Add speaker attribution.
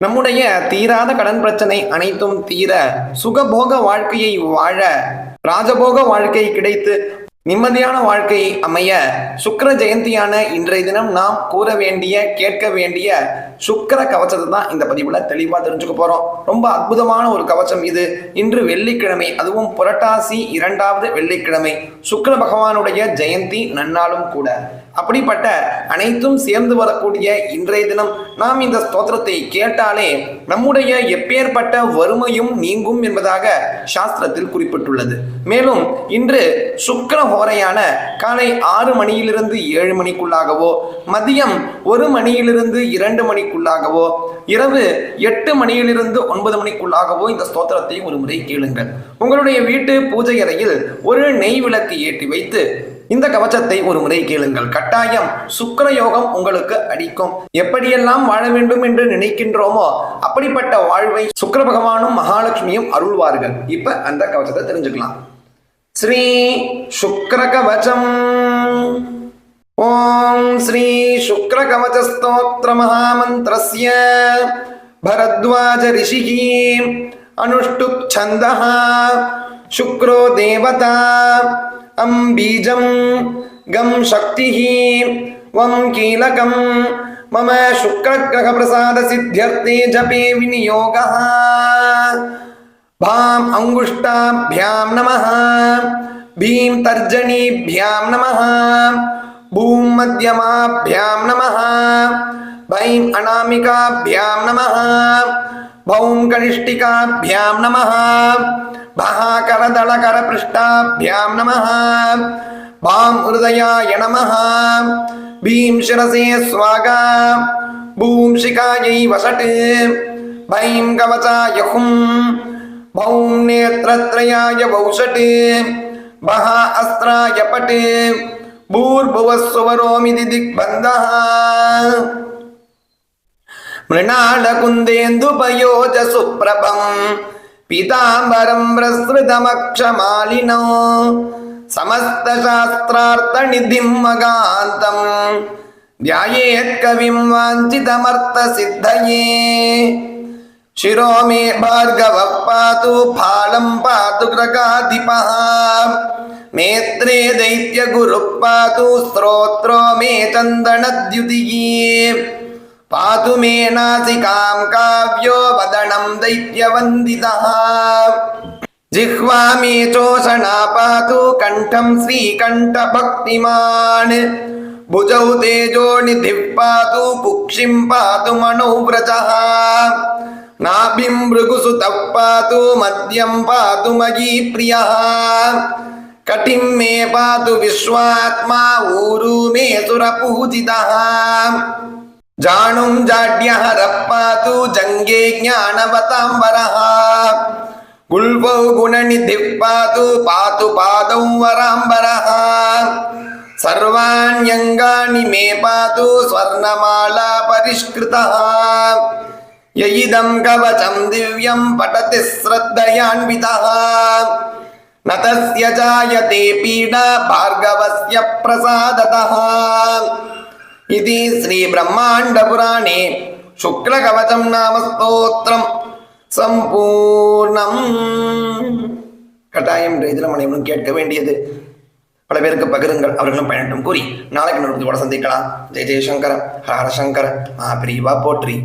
Speaker 1: நம்முடைய தீராத கடன் பிரச்சனை அனைத்தும் தீர சுகபோக வாழ்க்கையை வாழ ராஜபோக வாழ்க்கை கிடைத்து நிம்மதியான வாழ்க்கை அமைய சுக்கர ஜெயந்தியான இன்றைய தினம் நாம் கூற வேண்டிய கேட்க வேண்டிய சுக்கர கவசத்தை தான் இந்த பதிவில் தெளிவாக தெரிஞ்சுக்க போகிறோம் ரொம்ப அற்புதமான ஒரு கவசம் இது. இன்று வெள்ளிக்கிழமை அதுவும் புரட்டாசி இரண்டாவது வெள்ளிக்கிழமை. சுக்கர பகவானுடைய ஜெயந்தி நன்னாளும் கூட. அப்படிப்பட்ட அனைத்தும் சேர்ந்து வரக்கூடிய இன்றைய தினம் நாம் இந்த ஸ்தோத்திரத்தை கேட்டாலே நம்முடைய எப்பேற்பட்ட வறுமையும் நீங்கும் என்பதாக சாஸ்திரத்தில் குறிப்பிட்டுள்ளது. மேலும் இன்று சுக்கர ஹோரையான காலை ஆறு மணியிலிருந்து ஏழு மணிக்குள்ளாகவோ மதியம் ஒரு மணியிலிருந்து இரண்டு மணிக்குள்ளாகவோ இரவு எட்டு மணியிலிருந்து ஒன்பது மணிக்குள்ளாகவோ இந்த ஸ்தோத்திரத்தை ஒரு முறை கேளுங்கள். உங்களுடைய வீட்டு பூஜை அறையில் ஒரு நெய் விளக்கு ஏற்றி வைத்து இந்த கவச்சத்தை ஒரு முறை கேளுங்கள். கட்டாயம் சுக்கர யோகம் உங்களுக்கு அடிக்கும். எப்படியெல்லாம் வாழ வேண்டும் என்று நினைக்கின்றோமோ அப்படிப்பட்ட வாழ்வை சுக்கிர பகவானும் மகாலட்சுமியும் அருள்வார்கள். இப்ப அந்த கவச்சத்தை தெரிஞ்சுக்கலாம். ஸ்ரீ சுக்கர கவச்சம் ஓம் ஸ்ரீ சுக்கர கவச்ச ஸ்தோத்திர மகாமந்திரஸ்ய. भरद्वाज ऋषि अनुष्टुप् छंद शुक्रो देवता अम बीजं गम शक्ति वम कीलकं। मम शुक्र ग्रह प्रसाद सिद्ध्यर्थे जपे विनियोग। भाम अङ्गुष्टाभ्यां नमः। भीम तर्जनीभ्यां नमः। भूम मध्यमाभ्यां नमः। ஐம் அநாமிகாபியாம் நம பௌம் கனிஷ்டிகாபியாம் நம மகாகரதளகரபிருஷ்டாபியாம் நம பாம் ஹிருதயாய நம பீம் சிரசே ஸ்வாகா பூம் சிகாயை வசட்டு பைம் கவசாயகும் பௌம் நேத்திரத்ரயாய வௌசட்டு மகா அஸ்திராய பட்டு பூர்புவஸ்வரோமிதி திக்பந்தா మృణాళకుందేందుపయోజ సుప్రభం పీతాంబరం ప్రసృతమక్షమాలినం సమస్త శాస్త్రార్థ నిధిం మగాంతం ధ్యాయేత్కవిం వాంఛితమర్థ సిద్ధయే శిరో మే భార్గవ పాతు ఫాళం పాతు గ్రగాధిప మేత్రే దైత్య గురు పాతు స్తోత్రో మే చందనద్యుతియే पातु मे नासिकां काव्यो वदनं दैत्यवन्दितः जिह्वा मे चोषणा पातु कण्ठं श्रीकण्ठभक्तिमान् भुजौ तेजोनिधिः पातु कुक्षिं पातु मनोव्रजः नाभिं भृगुसुतः पातु मद्यं पातु मयी प्रियः कटिं मे पातु विश्वात्मा ऊरु मे सुरपूजितः ಜಾಣುಂ ಜಾಡ್ಯ ರಪ್ಪಾತು ಜಂಗೇ ಜ್ಞಾನವತಾಂಬರಃ ಗುಲ್ಬೌ ಗುಣನಿಧಿ ಪಾತು ಪಾತು ಪಾದೌ ವರಾಂಬರಃ ಸರ್ವಾಣ್ಯಂಗಾನಿ ಮೇ ಪಾತು ಸ್ವರ್ಣಮಾಲಾ ಪರಿಷ್ಕೃತಃ ಯಯಿದಂ ಕವಚಂ ದಿವ್ಯಂ ಪಟತಿ ಶ್ರದ್ಧಯಾನ್ವಿತಃ ನ ತಸ್ಯ ಜಾಯತೆ ಪೀಡಾ ಭಾರ್ಗವಸ್ಯ ಪ್ರಸಾದತಃ ఇది శ్రీ బ్రహ్మాండ పురాణే శుక్లకవచం నామ స్తోత్రం சம்பூர்ணம் கட்டாயம் இன்றைய தினம் அனைவரும் கேட்க வேண்டியது பல பேருக்கு பகிருங்கள் அவர்களும் பயனட்டும் கூறி நாளைக்கு நிறுவனத்தோட சந்திக்கலாம் ஜெய ஜெயசங்கர ஹர ஹர சங்கர மகாபிரிவா போற்றி